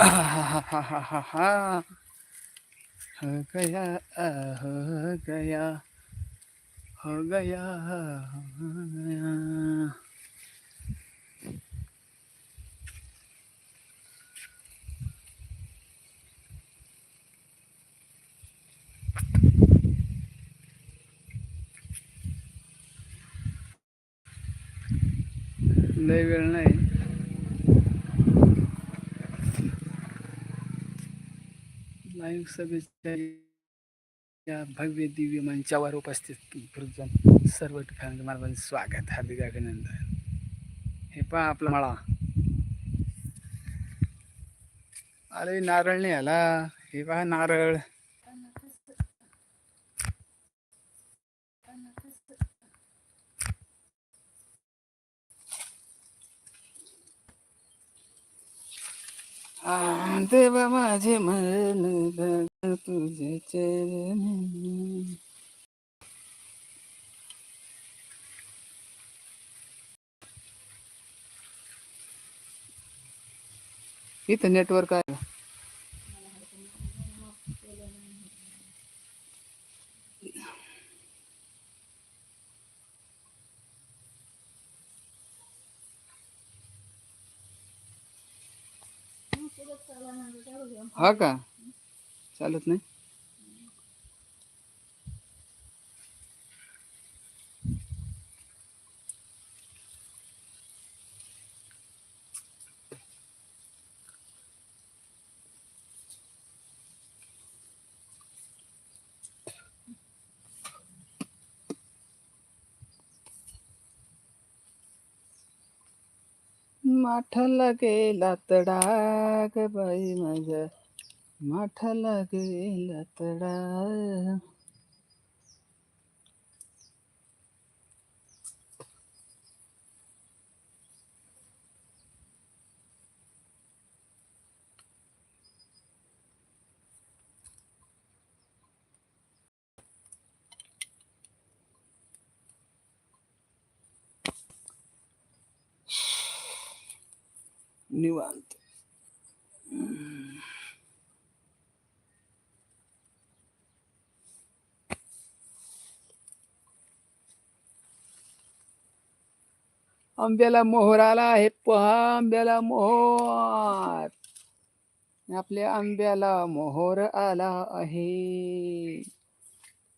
हा हो गया हो गया हो गया हो गया लय वेळ नाही लाईव्ह सभेच्या या भव्य दिव्य मंचावर उपस्थित गुरुजन सर्व ठिकाणी मला स्वागत हार्दिक अभिनंदन. हे पहा आपला मळा. अरे नारळ नाही आला हे पहा नारळ. देवा माझे मन तुझे चरण इथं नेटवर्क आहे हा का? चालत नाही? माठाला गेला तडा ग बाई माझ्या. माठाला गेला तडा निवांत। आंब्याला मोहर आला आहे. पहा आंब्याला मोहर. आपल्या आंब्याला मोहर आला आहे.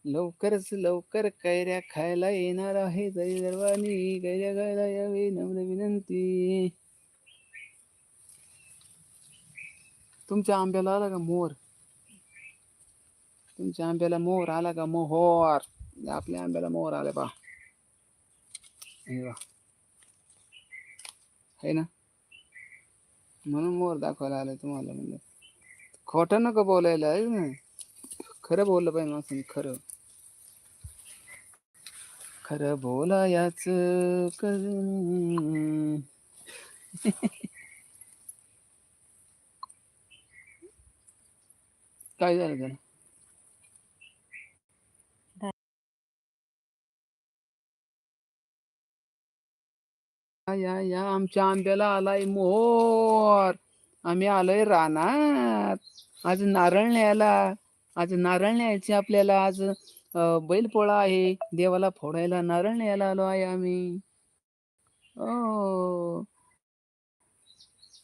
लवकरच लवकर कैऱ्या खायला येणार आहे. तरी सर्वांनी कैऱ्या खायला यावी. नम्र विनंती. तुमच्या आंब्याला आला का मोर तुमच्या आंब्याला मोर आला का मोहर? आपल्या आंब्याला मोहर आला पा आहे है ना? म्हणून मोर दाखवायला आलं तुम्हाला म्हणजे. खोटं नका बोलायला आहे ना? खरं बोललं पाहिजे माणसाने खरं. खरं बोलायाच कर काय झालं त्याला? या या या आमच्या आंब्याला आलाय मोर. आम्ही आलोय रानात. आज नारळ न्यायला. आज नारळ न्यायचे आपल्याला. आज बैलपोळा आहे. देवाला फोडायला नारळ न्यायला आलो आहे आम्ही. ओ.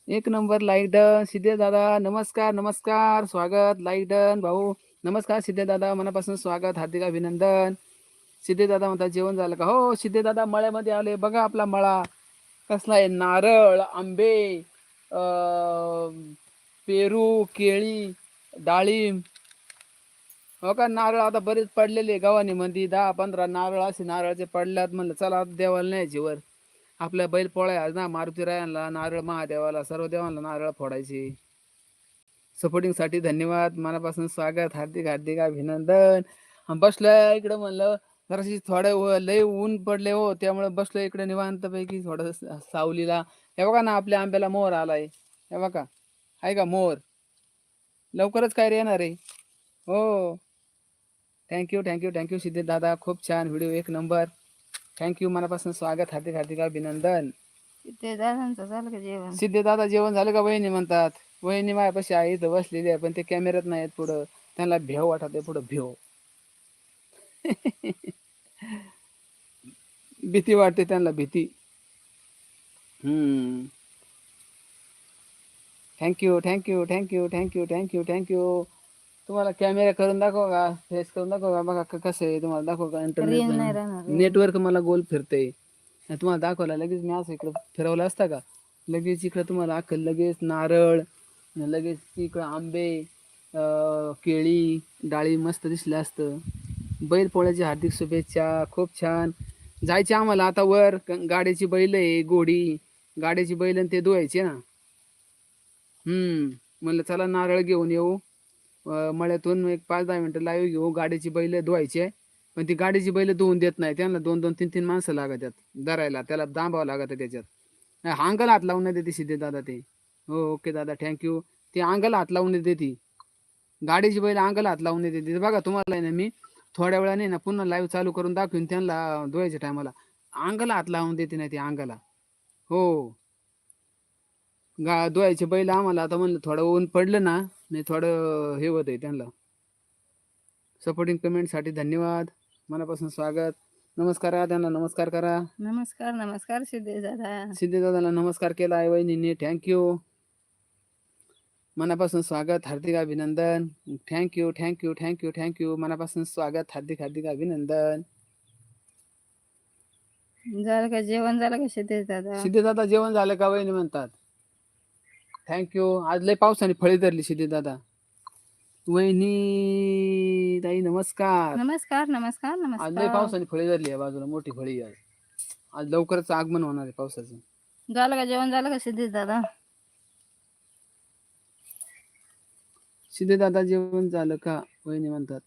एक नंबर लाईक डन. सिद्धे दादा नमस्कार नमस्कार. स्वागत लाईक डन. भाऊ नमस्कार सिद्धे दादा. मनापासून स्वागत हार्दिक अभिनंदन. सिद्धे दादा म्हणतात जेवण झालं का? हो सिद्धे दादा मळ्यामध्ये आले. बघा आपला मळा. कसला आहे? नारळ आंबे पेरू केळी डाळिंब. हो का? नारळ आता बरेच पडलेले गव्हाणी मध्ये दहा पंधरा नारळ असे नारळाचे पडल्यात. म्हणलं चला आता देवाला न्यायची वर. आपल्या बैल पोळ्या ना मारुती रायांना नारळ महादेवाला सर्व देवांना नारळ फोडायचे. सपोर्टिंगसाठी धन्यवाद. मनापासून स्वागत. हार्दिक हार्दिक अभिनंदन. बसलं इकडं म्हणलं जराशी थोडं लय ऊन पडले हो त्यामुळे बसलो इकडे निवांतपैकी थोडं स- सावलीला. हे बघा ना आपल्या आंब्याला मोर आलाय. हे बघा. आहे का मोर? लवकरच काय रे येणार आहे? हो. थँक्यू थँक्यू थँक्यू सिद्धित दादा. खूप छान व्हिडिओ एक नंबर. थँक्यू मनापासून स्वागत हार्दिक हार्दिक अभिनंदन. सिद्धे दादा जेवण झालं का बहिणी म्हणतात? वहिनी मायापाशी आहे इथं बसलेली आहे पण ते कॅमेऱ्यात नाही आहेत पुढं. त्यांना भेव वाटत आहे पुढं भेव भीती वाटते त्यांना भीती. हम्म. Thank you thank you thank you thank you thank you thank you तुम्हाला कॅमेरा करून दाखव का? फेस करून दाखव का? बघा कसं आहे. तुम्हाला दाखव का इंटरनेट नेटवर्क मला गोल फिरते तुम्हाला दाखवला लगेच मी असं इकडं फिरवलं असता का? लगेच इकडं तुम्हाला अख्खं लगेच नारळ लगेच इकडं आंबे अं, केळी डाळी मस्त दिसलं असतं. बैल पोळ्याची हार्दिक शुभेच्छा. खूप छान. जायचे आम्हाला आता वर. गाड्याची बैल आहे घोडी गाड्याची बैल आणि ते धुवायचे ना. हम्म. म्हणलं चला नारळ घेऊन येऊ. मळ्यातून एक पाच दहा मिनटं लाईव्ह घेऊ. गाडीची बैल धुवायचे. पण ती गाडीची बैल धुवून देत नाही. त्यांना दोन दोन तीन तीन माणसं लागतात धरायला. त्याला दांबावं लागत त्याच्यात. अंगाला हात लावून देते सिद्धे दादा ते. हो ओके दादा थँक्यू ते अंगाला हात लावून देते. ती गाडीची बैल अंगाला हात लावून देते. बघा तुम्हाला आहे ना मी थोड्या वेळाने ना पुन्हा लाईव्ह चालू करून दाखवीन त्यांना धुवायच्या टायमाला अंगाला हात लावून देते नाही ती अंगाला. हो. गा धुवायचे बैल आम्हाला आता म्हणलं थोडं ऊन पडलं ना नाही थोडं हे होत आहे त्यांना सपोर्टिंग कमेंटसाठी धन्यवाद. मनापासून स्वागत. नमस्कार करा त्यांना नमस्कार करा. नमस्कार नमस्कार सिद्धेश दादा. सिद्धे दादाला नमस्कार केला आहे वहिनीने थँक्यू मनापासून स्वागत हार्दिक अभिनंदन. थँक्यू थँक्यू थँक्यू थँक्यू मनापासून स्वागत हार्दिक हार्दिक अभिनंदन. झालं का जेवण? झालं का सिद्धेश दादा दादा जेवण झालं का वहिनी म्हणतात. थँक्यू आज लय पावसाने फळी धरली सिद्धे दादा वहिनी ताई नमस्कार. नमस्कार नमस्कार आज लय नमस्कार पावसाने फळी धरली आहे बाजूला मोठी फळी आहे आज. आज लवकरच आगमन होणार आहे पावसाचं. झालं का जेवण? झालं का सिद्धेश दादा सिद्धे दादा जेवण झालं का? वहिनी म्हणतात.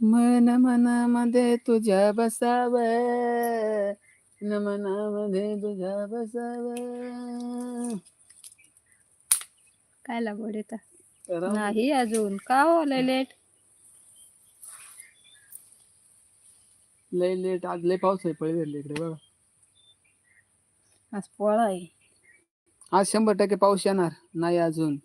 मन मनामध्ये तुझ्या बसाव. न मनामध्ये तुझ्या बसाव. काय लागवड येता. नाही अजून. का हो लय लेट लय लेट आज लय पाऊस आहे पळी इकडे बघा. आज पोळा आहे. आज शंभर टक्के पाऊस येणार. नाही अजून.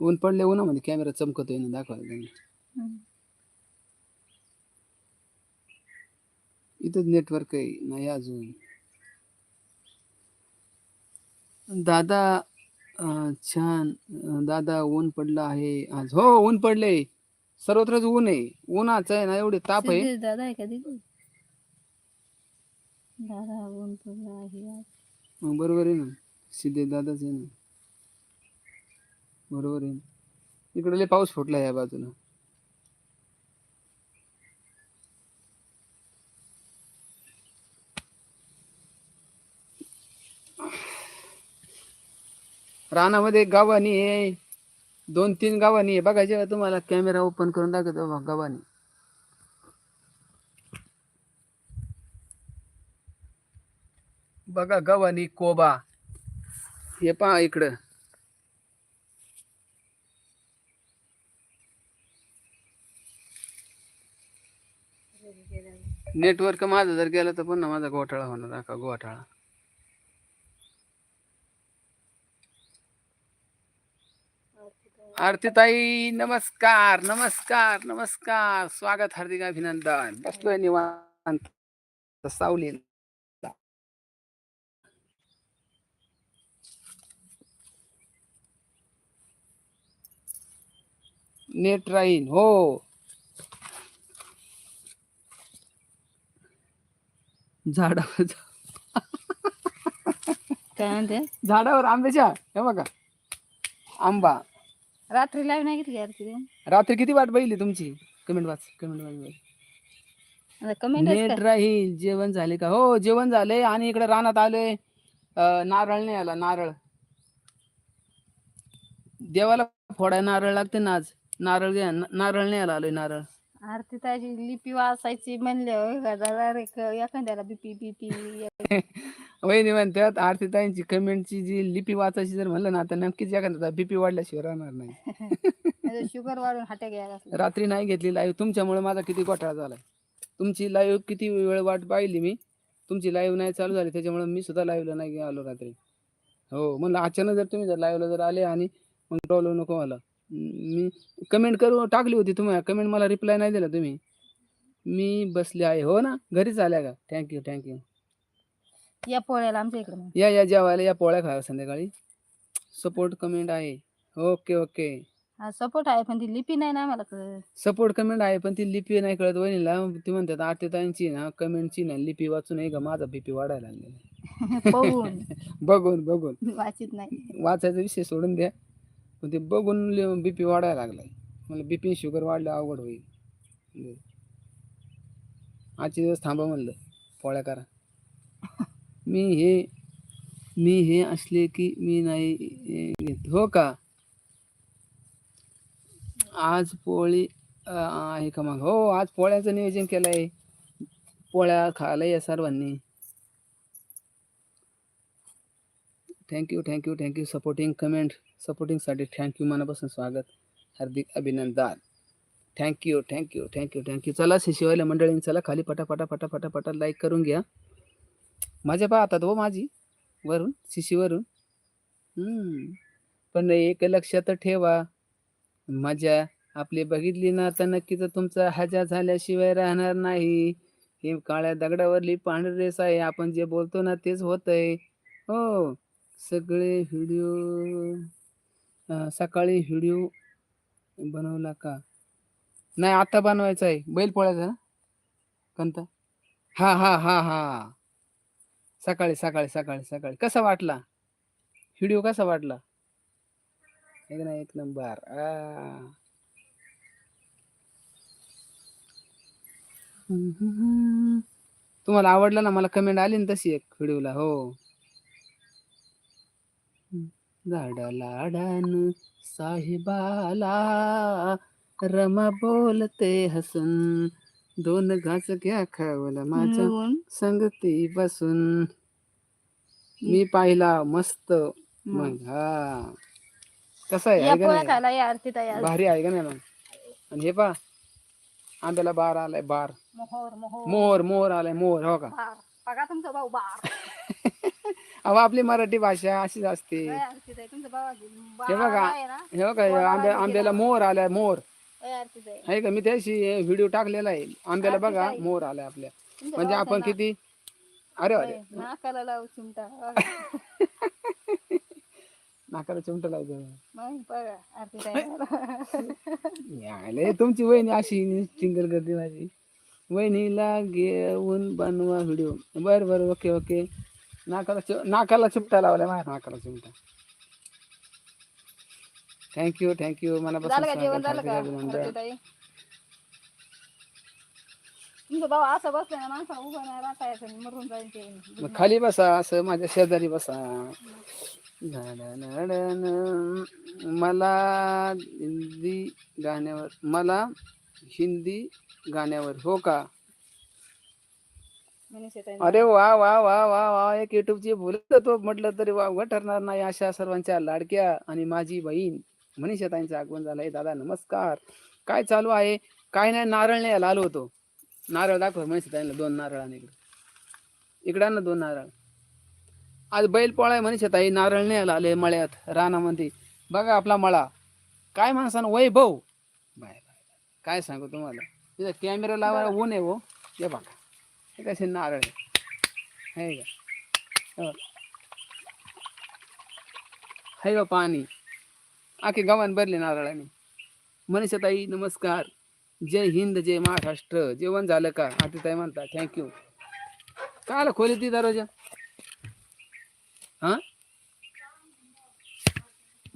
ऊन पडले उन्हामध्ये कॅमेरा चमकतोय ना दाखवायला त्यांनी इथंच नेटवर्क आहे नाही अजून. दादा छान. दादा ऊन पडलं आहे आज. हो ऊन पडले. सर्वत्रच ऊन आहे. उन्हाचं आहे ना एवढे ताप आहे. दादा आहे का दिदी ऊन पडलं आहे आज. बरोबर आहे ना. सिद्धे दादाच आहे ना. बरोबर आहे ना. इकडे लय पाऊस फुटला या बाजूला. रानामध्ये गावानी आहे. दोन तीन गावानी आहे. बघायचे तुम्हाला कॅमेरा ओपन करून दाखवतो बघा गावानी बघा गव्हाणी कोबा. हे पहा इकडं. नेटवर्क माझं जर गेलं तर पुन्हा माझा घोटाळा होणार. का घोटाळा? आरतीताई नमस्कार नमस्कार नमस्कार. स्वागत हार्दिक अभिनंदन. बसलोय निवांत. सावली नेट राहीन हो. झाडावर काय म्हणते? झाडावर आंब्याच्या हे बघा. आंबा. रात्री लाईव्ह नाही घेतली यार तिथे रात्री किती वाट बघितली तुमची? कमेंट वाच कमेंट वाच. आता कमेंट नेट राहील जेवण झाले का? हो जेवण झाले आणि इकडे रानात आलोय. अं, नारळ नाही आला नारळ. देवाला फोडाय नारळ लागते ना आज. नारळ घ्या नारळ नाही आला आलोय नारळ. आरती ताजी लिपी वाचायची म्हणले डायरेक्ट एखाद्याला बीपी बीपी वहिनी म्हणतात आरतीताईंची कमेंटची जी लिपी वाचायची जर म्हणलं ना तर नक्कीच एखादा बीपी वाढल्याशिवाय राहणार नाही. शुगर वाढून हाट्या घ्यायला. रात्री नाही घेतली लाईव्ह तुमच्यामुळे माझा किती घोटाळा झालाय. तुमची लाईव्ह किती वेळ वाट पाहिली मी? तुमची लाईव्ह नाही चालू झाली त्याच्यामुळे मी सुद्धा लाईव्हला नाही आलो रात्री. हो म्हणलं अचानक जर तुम्ही जर लाईव्हला जर आले आणि मग प्रॉब्लेम नको मला. मी कमेंट करू टाकली होती तुम्हाला कमेंट मला रिप्लाय नाही दिला तुम्ही. मी बसले आहे हो ना? घरीच आल्या का? थँक्यू थँक्यू या पोळ्याला आमच्या इकडे. या या जेवायला या पोळ्या खा संध्याकाळी. सपोर्ट कमेंट आहे. ओके ओके हा सपोर्ट आहे पण ती लिपी नाही ना मला कळत. सपोर्ट कमेंट आहे पण ती लिपी नाही कळत. वहिनीला ती म्हणतात आरतीताईंची ना कमेंटची ना लिपी वाचून आहे का? माझा बीपी वाढायला लागलेला पाहून बघून बघून. वाचित नाही. वाचायचा विषय सोडून द्या. पण ते बघून बी पी वाढायला लागलाय. मला बीपी शुगर वाढलं अवघड होईल. आजचे दिवस थांबा म्हणलं पोळ्या करा. मी हे मी हे असले की मी नाही घेत. हो का? आज पोळी आहे का मग? हो आज पोळ्याचं नियोजन केलं आहे पोळ्या खायला या सर्वांनी. Thank you thank you thank you supporting comment सपोर्टिंगसाठी thank you मनापासून स्वागत. हार्दिक अभिनंदन. थँक्यू थँक्यू थँक्यू थँक्यू चला शिवायला मंडळींनी चला खाली पटापटा पटापटा पटा लाईक करून घ्या. माझ्या पाहतात हो माझी वरून शिशीवरून पण एक लक्षात ठेवा मजा आपली बघितली ना तर नक्कीच तुमचा हजा झाल्याशिवाय राहणार नाही. हे काळ्या दगडावरली पांढरी रेस आहे आपण जे बोलतो ना तेच होतंय. हो सगळे व्हिडिओ सकाळी व्हिडिओ बनवला का नाही आता बनवायचा आहे. बैलपोळ्याचा ना? कोणता? हा हा हा हा. सकाळी सकाळी सकाळी सकाळी. कसा वाटला? व्हिडिओ कसा वाटला? एक ना एक नंबर. तुम्हाला आवडला ना? मला कमेंट आली ना तशी एक व्हिडिओला. हो. झाडा लाडान साहेबाला. रमा बोलते हसून दोन घास घ्या खावला माझ्या संगती बसून. मी पाहिला मस्त मग. हा कसा आहे का नाही? आरती. भारी आहे का नाही मग? आणि हे पा आंब्याला बार आलाय बार. मोहर मोहर. मोर मोर आलाय मोर हो का? बार. बघा तुमचा भाऊ बार. अहो आपली मराठी भाषा अशीच असते. काय तुमचा हे बघा. आहे ना? हे बघा हे आंब्या आंब्याला मोर आलाय मोर. काय आहे का? मी त्याशी व्हिडिओ टाकलेला आहे. आंब्याला बघा? मोर आलाय आपल्या. म्हणजे आपण. किती? अरे अरे. नाकाला लावू चिमटा. नाकाला चिमटा लावतो. मग बघा आरती ताई. यायले तुमची वहिनी अशी चिंगल करते माझी. वहिनीला घेऊन बनवा व्हिडिओ. बरं बरं ओके ओके. नाकाला चि- नाकाला चिमटा लावलाय माझ्या नाकाला चिमटा. थँक्यू थँक्यू झालं का जेवण? स्वागत, झालं का? हार्दिक अभिनंदन. आरती ताई. तुमचा भाऊ असं बसलाय ना माणसाला उभं नाही राहता येत मरून जाईल ते. मग खाली बसा असं माझ्या शेजारी बसा. मला हिंदी गाण्यावर मला हिंदी गाण्यावर हो का? अरे वा वा वा वा वा एक युट्यूबची बोलत तो म्हटलं तरी वावगं ठरणार नाही अशा सर्वांच्या लाडक्या आणि माझी बहीण मनीषा ताईंचं आगमन झालंय. दादा नमस्कार. काय चालू आहे? काय नाही नारळ न्यायला आलो होतो. नारळ दाखव मनीषा ताईंना दोन नारळ आणि इकडे. ना दोन नारळ. आज बैल पोळा आहे मनीषा ताई नारळ न्यायला आले मळ्यात रानामध्ये. बघा आपला मळा. काय माणसानं वैभव बाय बाय काय सांगू तुम्हाला? तिथं कॅमेरा लावायला ऊन आहे हो. हे बघा. हे कसे नारळ आहे. का हो. हे पाणी. आखे गव्हाण भरले नारळाने. मनीषाताई नमस्कार. जय हिंद जय महाराष्ट्र. जेवण झालं का? आतिताई म्हणता थँक्यू आलं खोली ती दरवाजा? हा?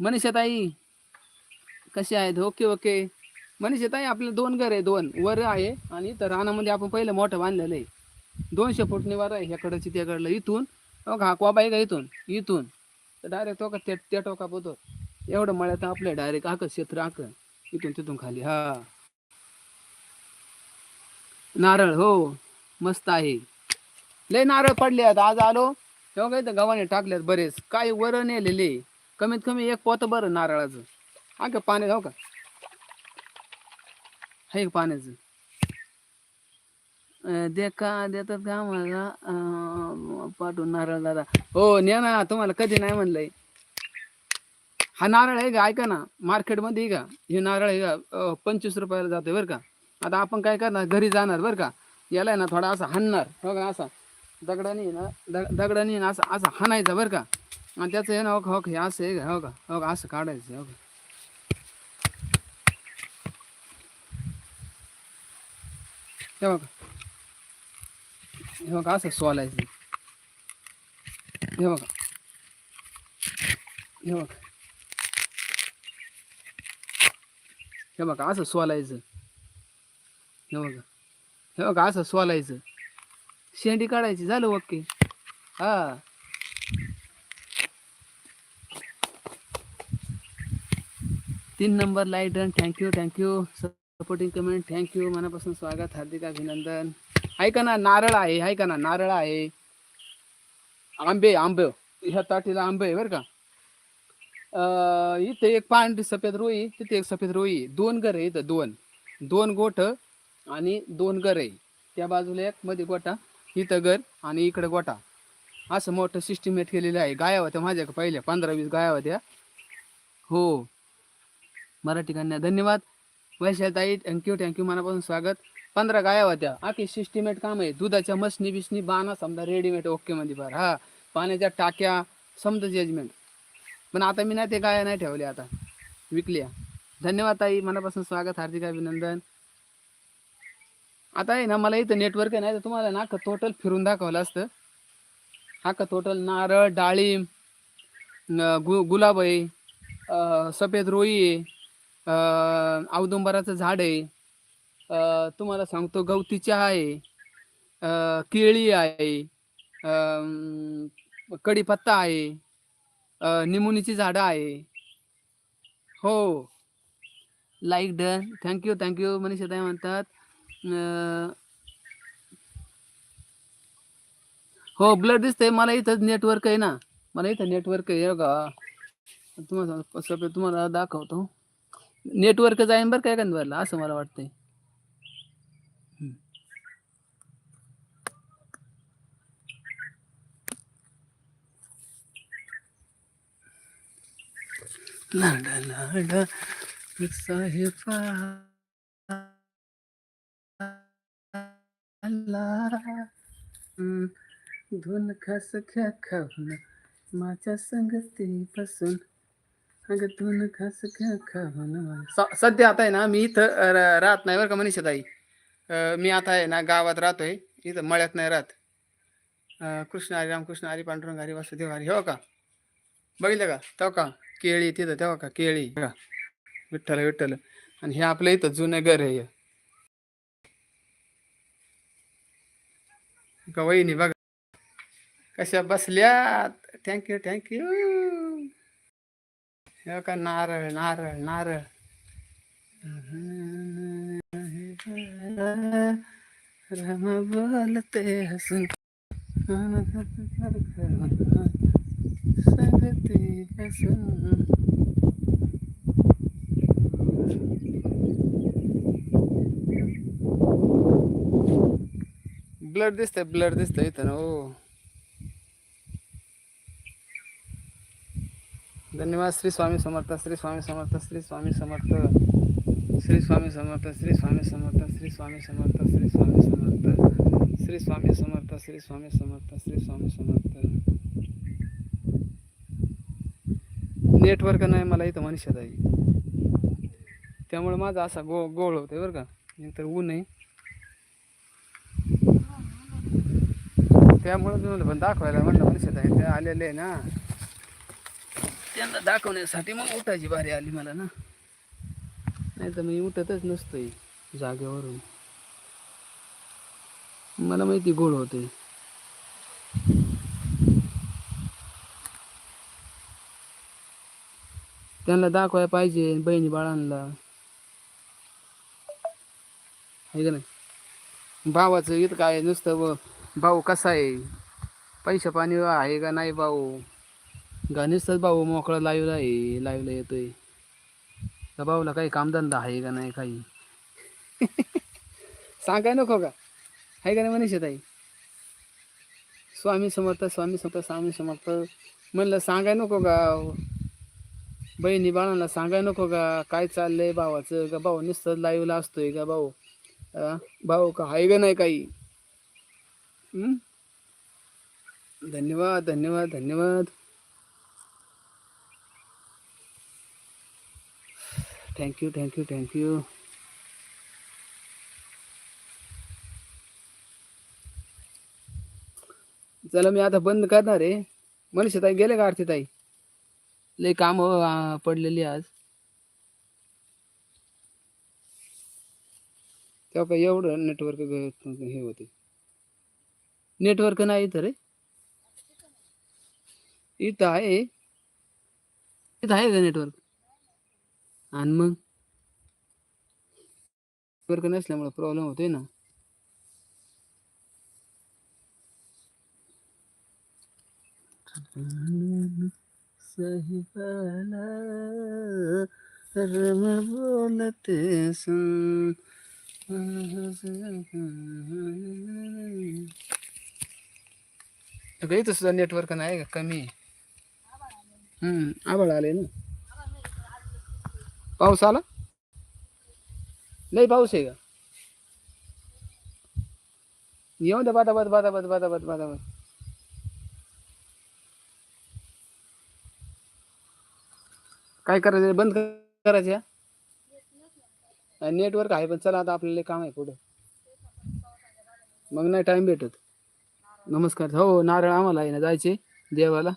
मनीषाताई कसे आहेत? Okay okay. मनीषाताई आपले आपलं दोन घर आहे दोन. वर आहे आणि तर रानामध्ये आपण पहिलं मोठं बांधलेलं आहे. दोनशे फूट निवार आहे ह्याकडची त्याकडलं इथून हो का हा कोबा आहे का इथून इथून. तर डायरेक्ट तो का त्या त्या टोका पोतो एवढं मळ्यात आपलं डायरेक्ट आक क्षेत्र आक. इथून तिथून खाली हा. नारळ हो मस्त आहे. लय नारळ पडले आहेत आज आलो. तेव्हा काही तर गव्हाने टाकल्यात बरेच. काही वर नेलेले. कमीत कमी एक पोत बरं नारळाचं. हा का पाणी हो का? हे का पाण्याचं. दे देखा देतात का मला पाठवून नारळ दादा. हो न्या ना तुम्हाला कधी नाही म्हणलंय. हा नारळ आहे का? ऐका ना मार्केटमध्ये का? हे नारळ आहे का? पंचवीस रुपयाला जातोय बरं का. आता आपण काय करणार? घरी जाणार बरं का. याला आहे ना थोडा असा हाणणार. हो का असा. दगडाने ना दग दगडाने ना असं असं हाणायचा बरं का. आणि त्याचं आहे ना हो का हो का हे असं आहे का? हो का हो का असं काढायचं हो का. हे बघा. हे बघा असं सोलायचं हे बघा. हे बघा. हे बघा असं सोलायचं हे बघा. हे बघा असं सोलायचं शेंडी काढायची झालं ओके. हा. तीन number light thank you thank you supporting comment thank you मनापासून स्वागत हार्दिक अभिनंदन. ऐका ना नारळ आहे ऐका ना नारळ आहे. आंबे आंबे. ह्या ताटीला आंबे आहे बरं का. अं, इथे एक पांढरी सफेद रोई तिथे एक सफेद रोई. दोन घर आहे इथं दोन. दोन गोठ आणि दोन घर आहे. त्या बाजूला एक मध्ये गोटा इथं घर आणि इकडे गोटा असं मोठं सिस्टिमेट केलेलं आहे. गाया होत्या माझ्या पहिल्या? पंधरा वीस गाया होत्या. हो. मराठी कन्या. धन्यवाद. वैशालताई थँक्यू थँक्यू मनापासून स्वागत. पंधरा गाया होत्या. आखी सिस्टीमेट काम आहे. दुधाच्या मशनी बिशनी बाणा समजा रेडीमेड ओके मध्ये फार हा. पाण्याच्या टाक्या समजा जजमेंट पण आता मी नाही ते गाया नाही ठेवले आता. विकल्या. धन्यवाद ताई. मनापासून स्वागत हार्दिक अभिनंदन. आता आहे ना मला इथं नेटवर्क आहे नाही तर तुम्हाला ना का टोटल फिरून दाखवलं असतं. हा का टोटल नारळ डाळिंब गु गुलाब आहे सफेद रोई आहे औदुंबराचं झाड आहे. तुम्हाला सांगतो गवती चहा आहे केळी आहे कढीपत्ता आहे निमुनीची झाडं आहे. हो. Like done thank you thank you Manisha ताई म्हणतात हो ब्लड दिसतंय. मला इथं नेटवर्क आहे ना. मला इथं नेटवर्क आहे का तुम्हाला तुम्हाला दाखवतो. नेटवर्क जाईन बरं काय कंदवरला असं मला वाटतंय. लाडा लाडा साहेबा धुन खास ख्या खाऊन माझ्या संगती पासून अगं धुन खास ख्या खाऊन स- सध्या आता आहे ना मी इथं राहत नाही बरं का मनीषा ताई मी आता आहे ना गावात राहतोय. इथं मळ्यात नाही राहत. कृष्ण हरी रामकृष्ण हरी पांडुरंग हरी वासुदेव हरी हो का? बघितलं का? तो का? केळी तिथं तेव्हा का? केळी. का विठ्ठल विठ्ठल. आणि हे आपलं इथं जुनं घर आहे हे. का वहिनी बघा. कशा बसल्यात. थँक्यू थँक्यू हे का नारळ नारळ नारळ. रम बोलते हसून. संगती हसून ब्लड दिसतंय ब्लड दिसतंय इथं ना हो धन्यवाद श्री स्वामी समर्थ श्री स्वामी समर्थ श्री स्वामी समर्थ श्री स्वामी समर्थ श्री स्वामी समर्थ श्री स्वामी समर्थ श्री स्वामी समर्थ श्री स्वामी समर्थ श्री स्वामी समर्थ श्री स्वामी समर्थ नेटवर्क नाही मला इथं मनुष्यात आहे त्यामुळे माझा असा गो गोळ होतोय बरं का. नंतर ऊन आहे. त्यामुळे मी म्हणलं पण दाखवायला म्हटलं मनुष्यात आहे त्या आलेले आहे ना. त्यांना दाखवण्यासाठी मग उठायची बारी आली मला ना. नाही तर मी उठतच नसतोय जागेवरून. मला माहिती गोळ होते त्यांना दाखवायला पाहिजे बहिणी बाळांना. आहे का नाही? भावाचं इथं काय नुसतं भाऊ कसा आहे? पैसा पाणी आहे का नाही भाऊ? का नुसतंच भाऊ मोकळा लाईव्हला आहे? लाईव्हला येतोय. का भाऊला काही कामधंदा आहे का नाही काही? सांगाय नको का? आहे का नाही मनीषा ताई? स्वामी समर्थ स्वामी समर्थ स्वामी समर्थ. म्हणलं सांगाय नको का? बहिणी बाळांना सांगाय नको का? काय चाललंय भावाचं? का भाऊ नुसतं लाईव्हला असतोय का भाऊ? भाऊ का आहे का नाही काही? धन्यवाद धन्यवाद धन्यवाद. थँक्यू थँक्यू थँक्यू चला मी आता बंद करणार आहे. मनीषा ताई गेले का आरती ताई लय काम पडलेली आज. तेव्हा काय एवढं नेटवर्क हे होते. नेटवर्क नाही इथं रे. इथं आहे. इथं आहे का नेटवर्क आणि मग? नेटवर्क नसल्यामुळे प्रॉब्लेम होतोय ना. सही वाला रम बोलते सुन। अगं इथं सुद्धा नेटवर्क नाही का? कमी हम्म आभाळ आले ना. पाऊस आला? नाही पाऊस आहे का? येऊ द्या बादा बद बादा बद बादा बद बादा काय करायचं? बंद करायचं नेटवर्क आहे पण चला आता आपल्याला काम आहे पुढे. मग नाही टाइम भेटत. नमस्कार. हो नारळ आम्हाला आहे ना जायचे देवाला?